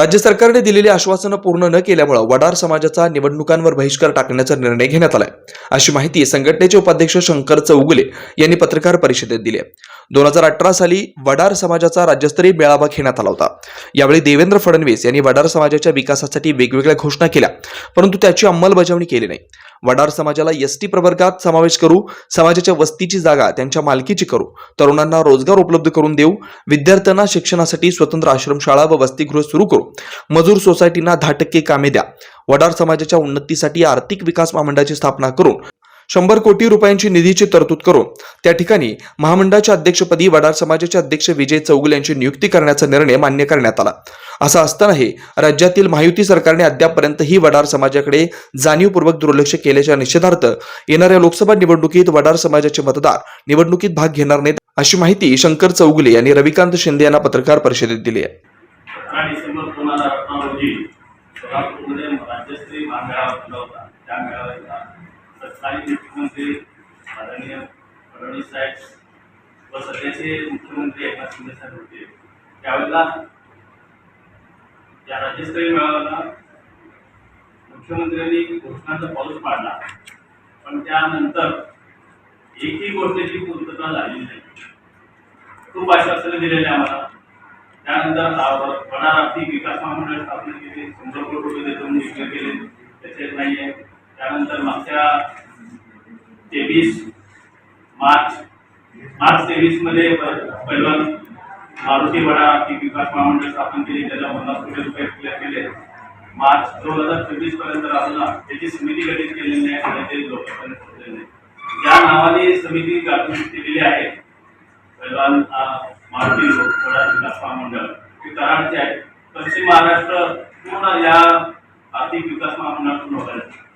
राज्य सरकारने दिलेली आश्वासनं पूर्ण न केल्यामुळे वडार समाजाचा निवडणुकांवर बहिष्कार टाकण्याचा निर्णय घेण्यात आलाय. अशी माहिती संघटनेचे उपाध्यक्ष शंकर चौगुले यांनी पत्रकार परिषदेत दिली दोन हजार अठरा साली वडार समाजाचा राज्यस्तरीय मेळावा घेण्यात आला होता. यावेळी देवेंद्र फडणवीस यांनी वडार समाजाच्या विकासासाठी वेगवेगळ्या घोषणा केल्या परंतु त्याची अंमलबजावणी केली नाही. वडार समाजाला एस टी प्रवर्गात समावेश करू समाजाच्या वस्तीची जागा त्यांच्या मालकीची करू तरुणांना रोजगार उपलब्ध करून देऊ विद्यार्थ्यांना शिक्षणासाठी स्वतंत्र आश्रमशाळा व वसतिगृह सुरू करू मजूर सोसायटींना दहा टक्के कामे द्या वडार समाजाच्या उन्नतीसाठी आर्थिक विकास महामंडळाची स्थापना करून शंभर कोटी रुपयांची निधीची तरतूद करून त्या ठिकाणी महामंडळाच्या अध्यक्षपदी वडार समाजाचे अध्यक्ष विजय चौगुल यांची नियुक्ती करण्याचा निर्णय मान्य करण्यात आला. असं असतानाही राज्यातील महायुती सरकारने अद्यापपर्यंत ही वडार समाजाकडे जाणीवपूर्वक दुर्लक्ष केल्याच्या निषेधार्थ येणाऱ्या लोकसभा निवडणुकीत वडार समाजाचे मतदार निवडणुकीत भाग घेणार नाहीत अशी माहिती शंकर चौगुले यांनी रविकांत शिंदे यांना पत्रकार परिषदेत दिली आहे. राज्यस्तरीय महामेळावा होता त्या मेळाव्याला तत्कालीन मुख्यमंत्री आदरणीय फडणवीस साहेब व सध्याचे मुख्यमंत्री एकनाथ शिंदे साहेब होते. त्यावेळेला या राज्यस्तरीय मेळाव्याला मुख्यमंत्र्यांनी घोषणाचा पाऊस पाडला. पण त्यानंतर एकही गोष्टीची पूर्तता झालेली नाही. खूप आश्वासनं दिलेली आम्हाला. त्यानंतर वडार आर्थिक विकास महामंडळ स्थापना केली शंभर कोटी रुपये देतो निश्चित केले त्याचे नाही आहे त्यानंतर मागच्या तेवीस मार्च मार्च तेवीसमध्ये पहिलं मारुती वडा आर्थिक विकास महामंडळ स्थापन केली त्याला पन्नास कोटी रुपये क्लिअर केले. मार्च दोन हजार चोवीसपर्यंत अजून त्याची समिती गठीत केलेली नाही आणि ते लोकांपर्यंत नाही. ज्या नावाने समिती गाठून केलेली आहे. पैलवान मारुती वडा विकास महामंडळ. हे कराडचे आहे. पश्चिम महाराष्ट्र पूर्ण या आर्थिक विकास महामंडळातून होत आहे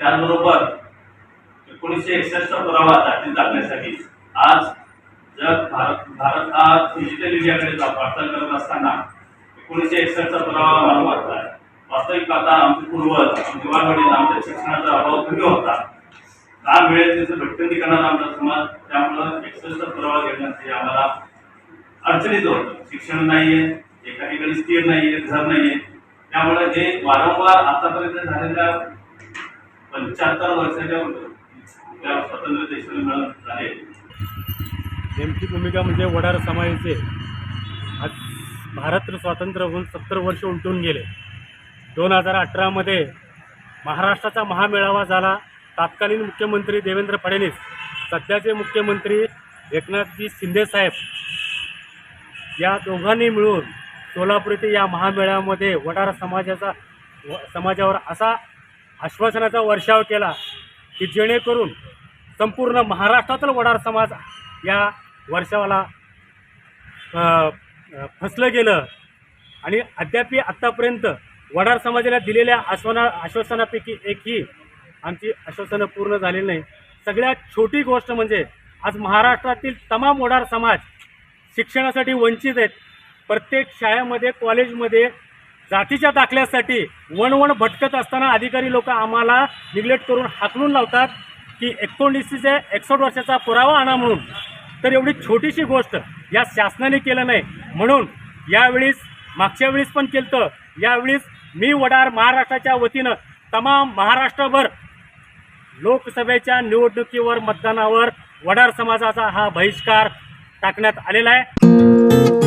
त्याचबरोबर एकोणीसशे एकसष्टचा पुरावा जाती टाकण्यासाठी आज जग भारत भारत हा डिजिटल इंडियाकडे वाटचाल करत असताना एकोणीसशे एकसष्टचा पुरावा मला वाटत वास्तविक आता आमचे पूर्वज आमचे वडील आमच्या शिक्षणाचा अभाव कमी होता. काम वेळेत त्याचं भटकंती करणारा आमचा समाज? त्यामुळं एकसष्ट पुरावा घेण्यासाठी आम्हाला अडचणीत होतं. शिक्षण नाहीये एका ठिकाणी स्थिर नाहीये घर नाहीये. त्यामुळे हे वारंवार आतापर्यंत झालेल्या पंच्याहत्तर वर्षाच्या त्या स्वतंत्र देशाला मिळत आहे. नेमकी भूमिका म्हणजे वडार समाजाचे. आज भारत स्वातंत्र्य होऊन सत्तर वर्ष उलटून गेले. दोन हजार अठरामध्ये महाराष्ट्राचा महामेळावा झाला. तत्कालीन मुख्यमंत्री देवेंद्र फडणवीस सध्याचे मुख्यमंत्री एकनाथजी शिंदेसाहेब या दोघांनी मिळून सोलापूर येथे या महामेळाव्यामध्ये वडार समाजाचा व समाजावर असा आश्वासनाचा वर्षाव केला की जेणेकरून संपूर्ण महाराष्ट्रातील वडार समाज या वर्षावाला फसलं गेलं. आणि अद्याप आत्तापर्यंत वडार समाजाला दिलेल्या आश्वाना आश्वासनापैकी एकही आमची आश्वासनं पूर्ण झालेली नाही. सगळ्यात छोटी गोष्ट म्हणजे आज महाराष्ट्रातील तमाम वडार समाज शिक्षणासाठी वंचित आहेत. प्रत्येक शाळेमध्ये कॉलेजमध्ये जातीच्या दाखल्यासाठी वणवण भटकत असताना अधिकारी लोक आम्हाला निग्लेक्ट करून हाकलून लावतात की एकोणीसशे एकसष्ट वर्षाचा पुरावा आणा म्हणून. तर एवढी छोटीशी गोष्ट या शासनाने केलं नाही. म्हणून यावेळीस मागच्या वेळेस पण केलं यावेळीस मी वडार महाराष्ट्राच्या वतीनं तमाम महाराष्ट्रभर लोकसभेच्या निवडणुकीवर मतदानावर वडार समाजाचा हा बहिष्कार टाकण्यात आलेला आहे.